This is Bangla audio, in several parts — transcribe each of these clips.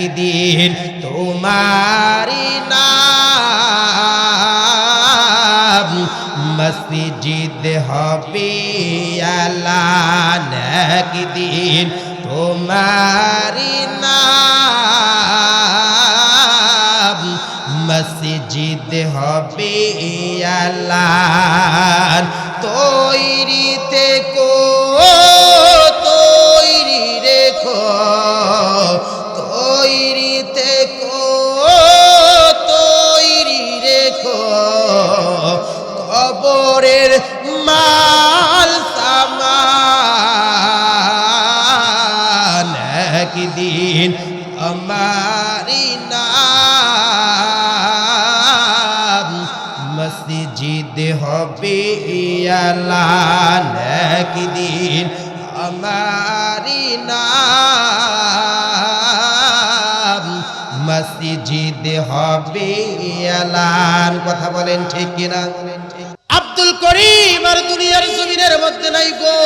একদিন তোমারি নাম মসজিদ হবে আলান একদিন তোমারি নাম মসজিদ হবে আলান তৈরিতে কো একদিন আমারি নাম। মসজিদ হবে আলান একদিন আমারি নাম। মসজিদ হবে আলান কথা বলেন ঠিক কিনা? আব্দুল করিম আর দুনিয়ার জমিনের মধ্যে নাই গো।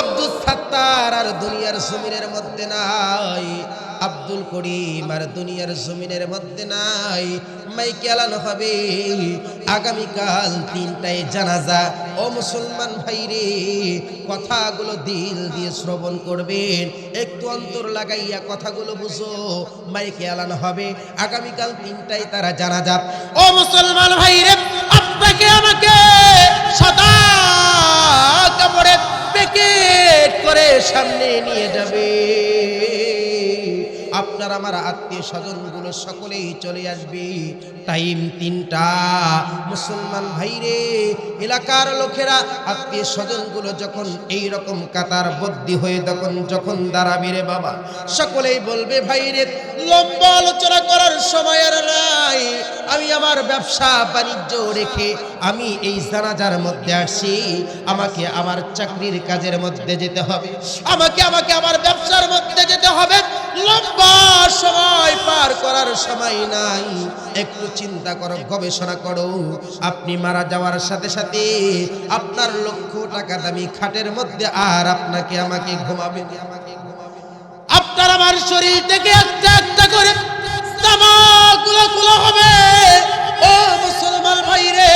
আব্দুল সাত্তার আর দুনিয়ার জমিনের মধ্যে নাই। আব্দুল করিম আর দুনিয়ার জমিনের মধ্যে নাই। মাইকে আলানো হবে। আগামীকাল তিনটায় জানাজা। ও মুসলমান ভাই রে কথাগুলো দিল দিয়ে শ্রবণ করবেন। একটু অন্তর লাগাইয়া কথাগুলো বুঝো। মাইকে আলানো হবে। আগামীকাল তিনটায় তারা জানাজা। ও মুসলমান ভাই রে আপনাকে আমাকে সাদা প্যাকেট করে সামনে নিয়ে যাবে। আপনার আমার আত্মীয় স্বজনগুলো সকলেই চলে আসবে। টাইম তিনটা। মুসলমান ভাইরে, এলাকার লোকেরা আত্মীয় স্বজনগুলো যখন এই রকম কাতার বদ্যি হয়ে তখন যখন দাঁড়াবে রে বাবা, সকলেই বলবে, ভাইরে লম্বা আলোচনা করার সময় আর নাই। আমি আমার ব্যবসা বাণিজ্য রেখে আমি এই জানাজার মধ্যে আসছি আমাকে আমার চাকরির কাজের মধ্যে যেতে হবে। আমাকে আমাকে আমার ব্যবসার মধ্যে যেতে হবে। লম্বা সময় পার করার সময় নাই। একটু চিন্তা করো, গবেষণা করো। আপনি মারা যাওয়ার সাথে সাথে আপনার লক্ষ টাকা দামি খাটের মধ্যে আর আপনাকে আমাকে ঘুমাবে। আমাকে আপনার আমার শরীর থেকে একটা একটা করে খোলা হবে। ও মুসলমান ভাই রে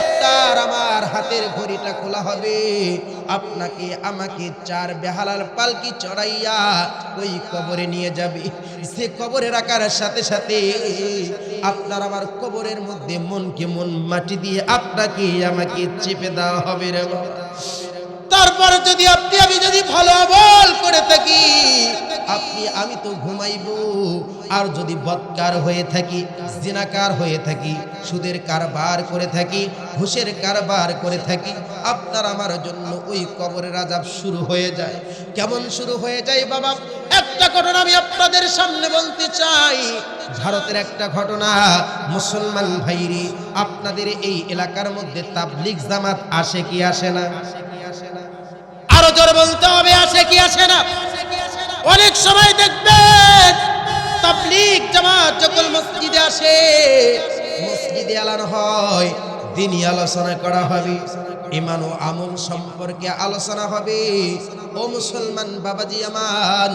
আপনার আমার হাতের ঘড়িটা খোলা হবে। আপনাকে আমাকে চার বেহালার পালকি চড়াইয়া ওই কবরে নিয়ে যাবে। সে কবরে রাখার সাথে সাথে আপনার আমার কবরের মধ্যে মনকে মন মাটি দিয়ে আপনাকে আমাকে চেপে দেওয়া হবে রে। তারপর যদি আপনি, আমি যদি ভালো আমল করে থাকি, আপনি, আমি তো ঘুমাইব। আর যদি বৎকার হয়ে থাকি, জিনাকার হয়ে থাকি, সুদের কারবার করে থাকি, ঘুষের কারবার করে থাকি, আপনার আমার জন্য ওই কবরের আজাব শুরু হয়ে যায়। কেমন শুরু হয়ে যায় বাবা? একটা ঘটনা আমি আপনাদের সামনে বলতে চাই। ভারতের একটা ঘটনা, মুসলমান ভাইরি, আপনাদের এই এলাকার মধ্যে তাবলিগ জামাত আসে কি আসে না আসে কি আসে না? আরও জোর বলতে হবে, আসে কি আসে না? অনেক সময় দেখবেন, তাবলিগ জামাত যখন মসজিদে আসে, মসজিদে আলানো হয়, দিনই আলোচনা করা হবে ইমান ও আমল সম্পর্কে আলোচনা হবে। ও মুসলমান বাবাজি আমার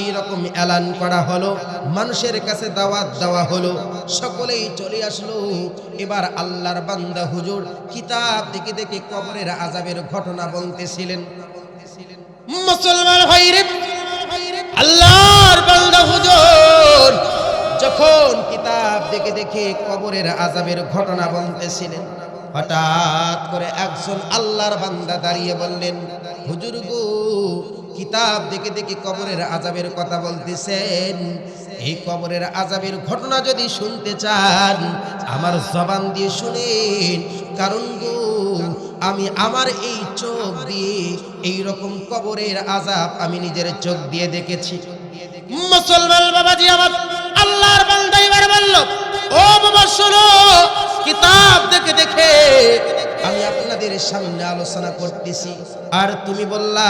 এই রকম এলান করা হলো, মানুষের কাছে দাওয়াত দেওয়া হলো, সকলেই চলে আসলো। এবার আল্লাহর বান্দা হুজুর কিতাব দেখে দেখে কবরের আজাবের ঘটনা বলতেছিলেন। মুসলমান ভাইরে আল্লাহর বান্দা হুজুর, যখন কিতাব দেখে দেখে কবরের আজাবের ঘটনা বলতেছিলেন, হঠাৎ করে একজন আল্লাহর বান্দা দাঁড়িয়ে বললেন, হুজুর গো, কিতাব দেখে দেখে কবরের আজাবের কথা বলতেছেন। এই কবরের আজাবের ঘটনা যদি শুনতে চান, আমার জবান দিয়ে শুনেন। কারণ গো আমি আমার এই চোখ দিয়ে এই রকম কবরের আজাব আমি নিজের চোখ দিয়ে দেখেছি। মুসলমান বাবাজি আমার আল্লাহর বান্দা এবার বলল, ও বাবা, শোনো, কিতাব দেখে দেখে আমি আপনাদের সামনে আলোচনা করতেছি। আর তুমি বললা,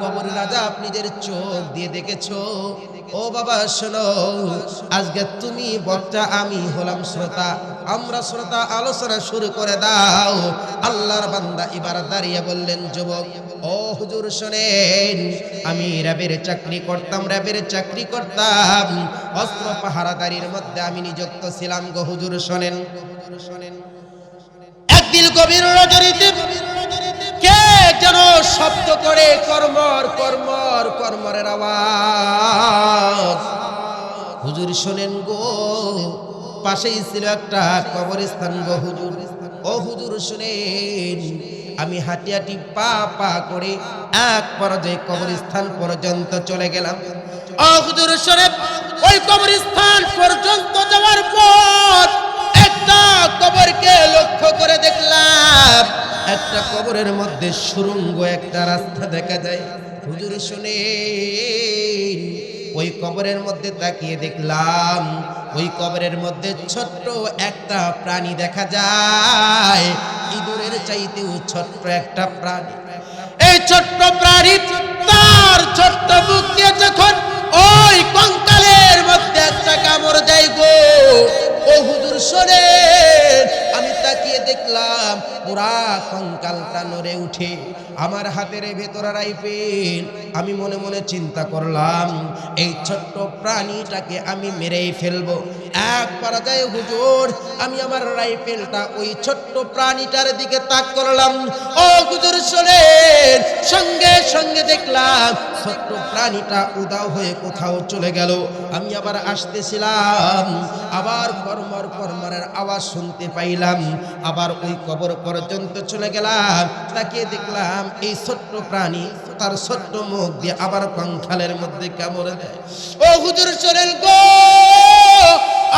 কবরের আজাব নিজের চোখ দিয়ে দেখেছ, ও বাবা, শোনো, আজকে তুমি বক্তা, আমি হলাম শ্রোতা। আমরা শ্রোতা, আলোচনা শুরু করে দাও। আল্লাহর বান্দা এবার দাঁড়িয়ে বললেন, যুবক, ও হুজুর, শোনেন, আমি র্যাবের চাকরি করতাম, র্যাবের চাকরি করতাম। অস্ত্র পাহারাদারির মধ্যে আমি নিযুক্ত ছিলাম গো হুজুর শোনেন শোনেন। একদিন গভীর রজনীতে কে যেন শব্দ করে কর্মর কর্মর, কর্মরের আওয়াজ। হুজুর শোনেন গো, পাশেই ছিল একটা কবরস্থান গো হুজুর। ও হুজুর শুনেন, আমি হাঁটি হাঁটি পা পা করে এক পর্যায়ে কবরস্থান পর্যন্ত চলে গেলাম। ও হুজুর শোনেন, ওই কবরস্থান পর্যন্ত যাওয়ার পর কবরকে লক্ষ্য করে দেখলাম, একটা কবরের মধ্যে সুরঙ্গ, একটা রাস্তা দেখা যায়। হুজুর শুনে, ওই কবরের মধ্যে তাকিয়ে দেখলাম, ওই কবরের মধ্যে ছোট্ট একটা প্রাণী দেখা যায়। ইঁদুরের চাইতেও ছোট্ট একটা প্রাণী। এই ছোট্ট প্রাণী তার ছোট্ট মুখ দিয়ে যখন ওই কঙ্কালের মধ্যে একটা কামড় দেয় গো ও হুজুর শোনেন, আমি তাকিয়ে দেখলাম পুরা কঙ্কালটা নড়ে উঠে, আমার হাতের ভেতর রাইফেল আমি মনে মনে চিন্তা করলাম, এই ছোট্ট প্রাণীটাকে আমি মেরেই ফেলব। এক পরাজয় হুজুর, আমি আমার রাইফেলটা ওই ছোট্ট প্রাণীটার দিকে তাক করলাম। ও হুজুর, শোনেন, সঙ্গে সঙ্গে দেখলাম ছোট্ট প্রাণীটা উদাও হয়ে কোথাও চলে গেল। আমি আবার আসতেছিলাম, আবার কর্মর কর্মরের আওয়াজ শুনতে পাইলাম। আবার ওই কবর পর্যন্ত চলে গেলাম। তাকে দেখলাম এই ছোট্ট প্রাণী তার ছোট্ট মুখ দিয়ে আবার কঙ্খালের মধ্যে কামড়ে দেয়। ও হুজুর চলেন গো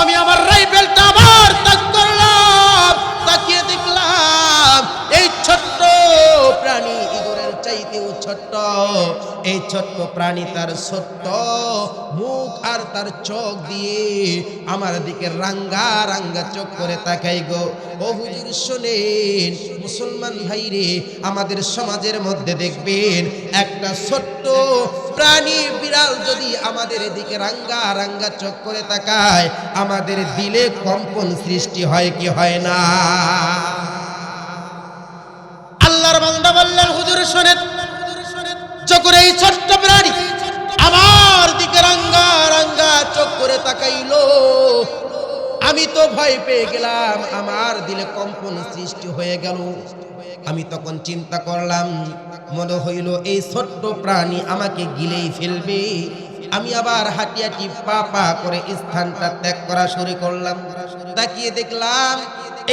আমি আমার রাইফেলটা আবার তাক করলাম। চাইতেও ছোট্ট, এই ছোট্ট প্রাণী তার ছোট্ট মুখ আর তার চোখ দিয়ে আমার দিকে রাঙ্গা রাঙ্গা চোখ করে তাকাই গো। ও হুজুর, শোনেন, মুসলমান ভাইরে, আমাদের সমাজের মধ্যে দেখবেন, একটা ছোট্ট প্রাণী বিড়াল যদি আমাদের দিকে রাঙ্গা রাঙ্গা চোখ করে তাকায়, আমাদের দিলে কম্পন সৃষ্টি হয় কি হয় না? আল্লাহর বান্দা বললেন, হুজুর, শোনেন এই ছোট্ট প্রাণী আমার দিকে রাঙ্গা রাঙ্গা চোখ করে তাকাইলো। আমি তো ভয় পেয়ে গেলাম, আমার দিলে কম্পন সৃষ্টি হয়ে গেল। আমি তখন চিন্তা করলাম, মনে হইল এই ছোট্ট প্রাণী আমাকে গিলেই ফেলবে। আমি আবার হাঁটি হাঁটি পা পা করে স্থানটা ত্যাগ করা শুরু করলাম। তাকিয়ে দেখলাম,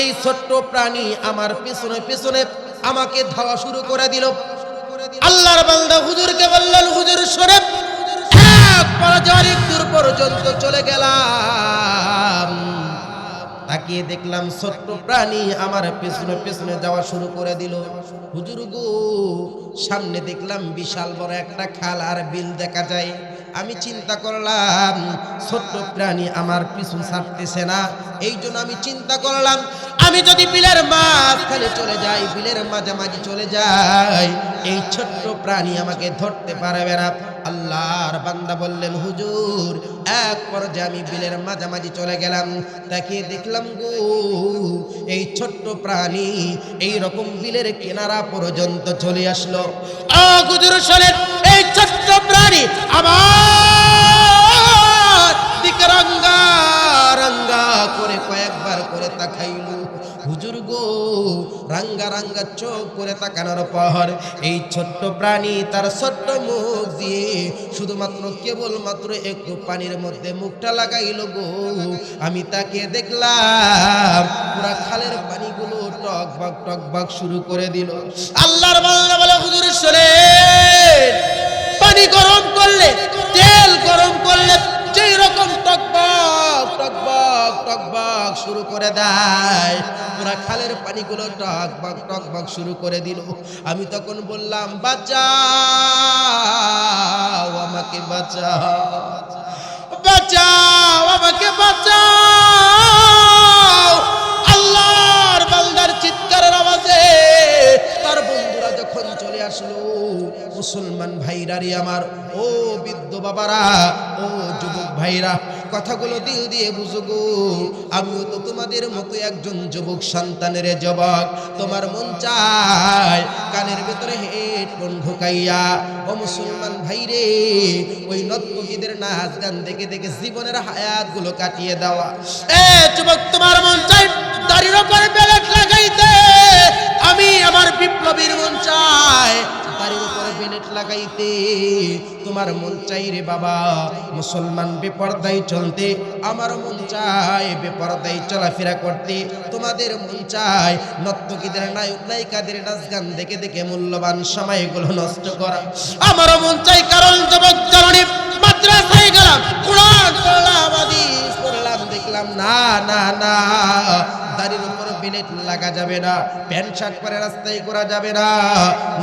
এই ছোট্ট প্রাণী আমার পেছনে পেছনে আমাকে ধাওয়া শুরু করে দিল। আল্লাহর বান্দা হুজুরকে বললেন, হুজুর সরে এক পরাজয় দূর পর্যন্ত চলে গেলাম। তাকিয়ে দেখলাম ছোট্ট প্রাণী আমার পেছনে পেছনে যাওয়া শুরু করে দিল। হুজুর গো, সামনে দেখলাম বিশাল বড় একটা খাল আর বিল দেখা যায়। আমি চিন্তা করলাম, ছোট্ট প্রাণী আমার পিছু ছাড়তেছে না। এই জন্য আমি চিন্তা করলাম আমি যদি বিলের মাঝখানে চলে যাই, বিলের মাঝামাঝি চলে যাই, এই ছোট্ট প্রাণী আমাকে ধরতে পারবে না। আল্লাহর বান্দা বললেন, হুজুর, এক পর্যায়ে আমি বিলের মাঝামাঝি চলে গেলাম। তাকিয়ে দেখলাম গো, এই ছোট্ট প্রাণী এই রকম বিলের কিনারা পর্যন্ত চলে আসলো। আ হুজুর, শোনেন, এই ছোট্ট প্রাণী আমার রাঙ্গা চোখ করে তাকানোর পর এই ছোট্ট প্রাণী তার ছোট্ট মুখ দিয়ে শুধুমাত্র কেবলমাত্র একটু পানির মধ্যে মুখটা লাগাইল গো। আমি তাকে দেখলাম পুরা খালের পানিগুলো টক বক টক বক শুরু করে দিল। আল্লাহর বাংলা বলে, হুজুর শোনেন পানি গরম করলে, তেল গরম করলে যেই রকম টকবক টকবক শুরু করে দেয়। খালের পানিগুলো টকবক শুরু করে দিল। আমি তখন বললাম, বাঁচাও আমাকে, বাঁচাও। বাঁচাও আমাকে, বাঁচাও। আল্লাহর বান্দার চিৎকারের আওয়াজে তার বন্ধুরা যখন চলে আসলো, মুসলমান ভাইরারি আমার, ও বৃদ্ধ বাবারা, ও যুবক ভাইরা কথাগুলো দিল দিয়ে বুঝুগো আমিও তো তোমাদের মতো একজন যুবক সন্তানের যুবক। তোমার মন চায় কানের ভেতরে হেডফোন ঢুকাইয়া, ও মুসলমান ভাইরে, ওই নর্তকীদের নাচ গান দেখে দেখে জীবনের হায়াতগুলো কাটিয়ে দেওয়া এ যুবক, তোমার মন চাই দাড়ির উপরে লাগাইতে। আমি আমার বিপ্লবীর মন চাই বেলেট লাগাইতে। তোমার মন চাই রে বাবা, মুসলমান বেপরদায় চলতে, আমার মন চায় বেপরদায় চলাফেরা করতে। তোমাদের মন চাই নর্তকীদের, নায়ক নায়িকাদের নাচ গান দেখে দেখে মূল্যবান সময়গুলো নষ্ট করা। আমারও মন চাই কারণ যুবক জননী, মাদ্রাসায় গেলাম, কোরআন পড়লাম, হাদিস পড়লাম, দেখলাম না না না। বেলেট লাগা যাবে না, প্যান্ট শার্ট পরে রাস্তায় করা যাবে না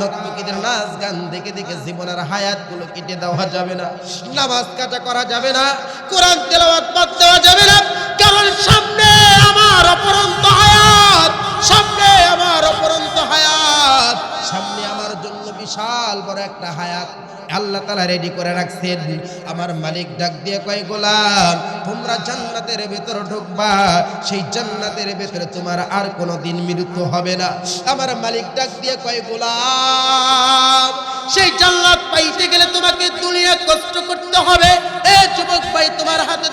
নর্তকীদের নাচ গান দেখে দেখে জীবনের হায়াতগুলো কেটে দেওয়া যাবে না, নামাজ কাটা করা যাবে না, কোরআন তেলাওয়াত বাদ দেওয়া যাবে না, কারণ সামনে আমার অপরন্ত হায়াত, সামনে আমার অপরন্ত বিশাল বড় একটা হায়াত। আল্লাহ তালা রেডি করে রাখছেন। আমার মালিক ডাক দিয়ে কয়, গোলাম, তোমরা জান্নাতের ভেতর ঢুকবা। সেই জান্নাতের ভেতরে তোমার আর কোনো দিন মৃত্যু হবে না। আমার মালিক ডাক দিয়ে কয়, গোলাম, সেই জান্নাত পাইতে গেলে তোমাকে দুনিয়া কষ্ট করতে হবে। এ যুবক হাতে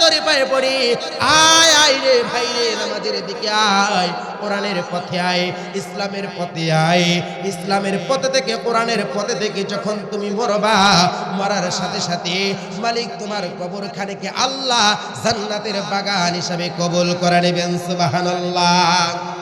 ধরে পায়ে পড়ি। আয় আয় রে ভাই রে, নামাজের দিকে আয়। কোরআনের পথে আয়, ইসলামের পথে আয়। ইসলামের পথে থেকে, কোরআনের পথে থেকে যখন তুমি মরবা, মরার সাথে সাথে মালিক তোমার কবর কবরখানেকে আল্লাহ জান্নাতের বাগান হিসাবে কবুল করে নেবেন, সুবহানাল্লাহ।